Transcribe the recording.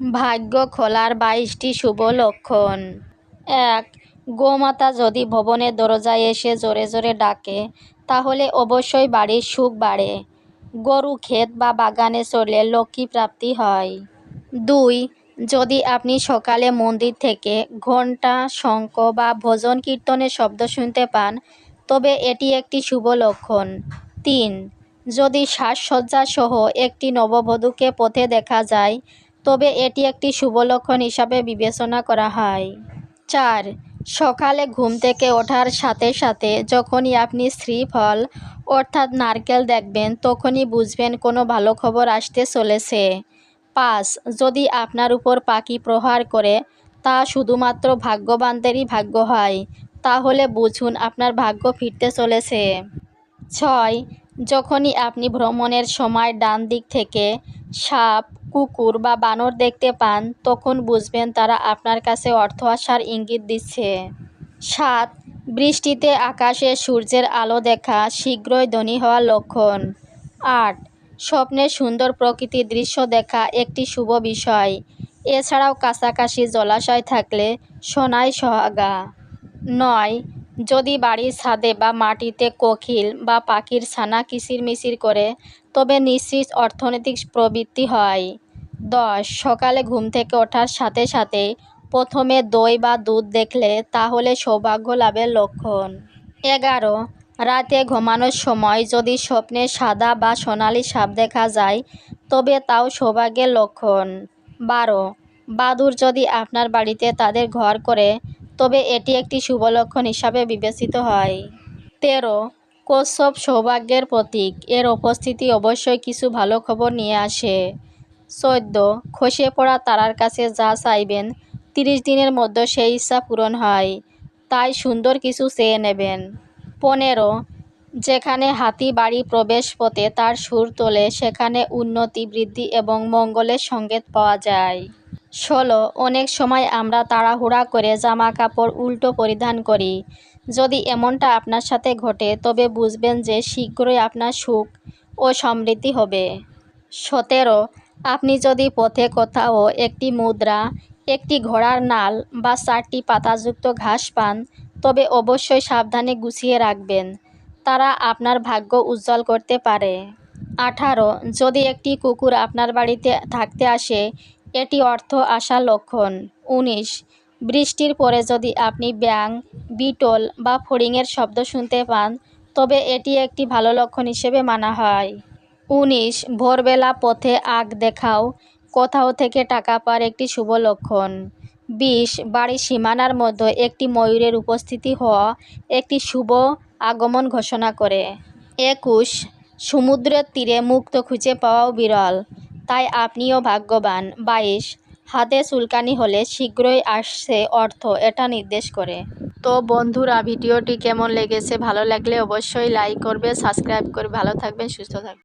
ভাগ্য খোলার বাইশটি শুভ লক্ষণ। এক, গোমাতা যদি ভবনের দরজায় এসে জোরে জোরে ডাকে, তাহলে অবশ্যই বাড়ির সুখ বাড়ে। গরু, ক্ষেত বা বাগানে চললে লক্ষ্মী প্রাপ্তি হয়। দুই, যদি আপনি সকালে মন্দির থেকে ঘণ্টা, শঙ্খ বা ভজন কীর্তনের শব্দ শুনতে পান, তবে এটি একটি শুভ লক্ষণ। তিন, যদি সাজসজ্জা সহ একটি নববধূকে পথে দেখা যায় তবে এটি একটি শুভ লক্ষণ হিসাবে বিবেচনা করা হয়। চার, সকালে ঘুম থেকে ওঠার সাথে সাথে যখনই আপনি শ্রীফল অর্থাৎ নারকেল দেখবেন, তখনই বুঝবেন কোনো ভালো খবর আসতে চলেছে। পাঁচ, যদি আপনার উপর পাখি প্রহার করে, তা শুধুমাত্র ভাগ্যবানদেরই ভাগ্য হয়, তাহলে বুঝুন আপনার ভাগ্য ফিরতে চলেছে। ছয়, যখনই আপনি ভ্রমণের সময় ডান দিক থেকে সাপ কুকুর বা বানর দেখতে পান, তখন বুঝবেন তারা আপনার কাছে অর্থ আসার ইঙ্গিত দিচ্ছে। সাত, বৃষ্টিতে আকাশে সূর্যের আলো দেখা শীঘ্রই ধনী হওয়ার লক্ষণ। আট, স্বপ্নে সুন্দর প্রকৃতির দৃশ্য দেখা একটি শুভ বিষয়। এছাড়াও কাছাকাছি জলাশয় থাকলে সোনায় সোহাগা। নয় যদি বাড়ির ছাদে বা মাটিতে কোকিল বা পাখির ছানা কিচিরমিচির করে, তবে নিশ্চিত অর্থনৈতিক প্রবৃত্তি হয়। দশ, সকালে ঘুম থেকে ওঠার সাথে সাথে প্রথমে দই বা দুধ দেখলে তাহলে সৌভাগ্য লাভের লক্ষণ। এগারো, রাতে ঘুমানোর সময় যদি স্বপ্নে সাদা বা সোনালি সাপ দেখা যায়, তবে তাও সৌভাগ্যের লক্ষণ। বারো, বাদুর যদি আপনার বাড়িতে তাদের ঘর করে তবে এটি একটি শুভ লক্ষণ হিসাবে বিবেচিত হয়। তেরো কোসব সৌভাগ্যের প্রতীক। এর উপস্থিতি অবশ্যই কিছু ভালো খবর নিয়ে আসে। চোদ্দ খসে পড়া তারার কাছে যা চাইবেন, তিরিশ দিনের মধ্যে সেই ইচ্ছা পূরণ হয়। তাই সুন্দর কিছু চেয়ে নেবেন। পনেরো যেখানে হাতি বাড়ি প্রবেশ পথে তার সুর তোলে, সেখানে উন্নতি, বৃদ্ধি এবং মঙ্গলের সংকেত পাওয়া যায়। ষোলো, অনেক সময় আমরা তাড়াহুড়া করে জামা কাপড় উল্টো পরিধান করি। যদি এমনটা আপনার সাথে ঘটে, তবে বুঝবেন যে শীঘ্রই আপনার সুখ ও সমৃদ্ধি হবে। সতেরো, আপনি যদি পথে কোথাও একটি মুদ্রা, একটি ঘোড়ার নাল বা চারটি পাতাযুক্ত ঘাস পান, তবে অবশ্যই সাবধানে গুছিয়ে রাখবেন। তারা আপনার ভাগ্য উজ্জ্বল করতে পারে। আঠারো, যদি একটি কুকুর আপনার বাড়িতে থাকতে আসে, এটি অর্থ আসার লক্ষণ। উনিশ, বৃষ্টির পরে যদি আপনি ব্যাং বিটল বা ফড়িংয়ের শব্দ শুনতে পান, তবে এটি একটি ভালো লক্ষণ হিসেবে মানা হয়। উনিশ, ভোরবেলা পথে আগ দেখাও, কোথাও থেকে টাকা পাওয়ার একটি শুভ লক্ষণ। বিশ, বাড়ির সীমানার মধ্যে একটি ময়ূরের উপস্থিতি হওয়া, একটি শুভ আগমন ঘোষণা করে। একুশ, সমুদ্রের তীরে মুক্ত খুঁজে পাওয়াও বিরল। তাই আপনিও ভাগ্যবান। বাইশ, হাতে চুলকানি হলে শীঘ্রই আসছে অর্থ, এটা নির্দেশ করে। তো বন্ধুরা, ভিডিওটি কেমন লেগেছে, ভালো লাগলে অবশ্যই লাইক করবে সাবস্ক্রাইব করে ভালো থাকবেন, সুস্থ থাকবেন।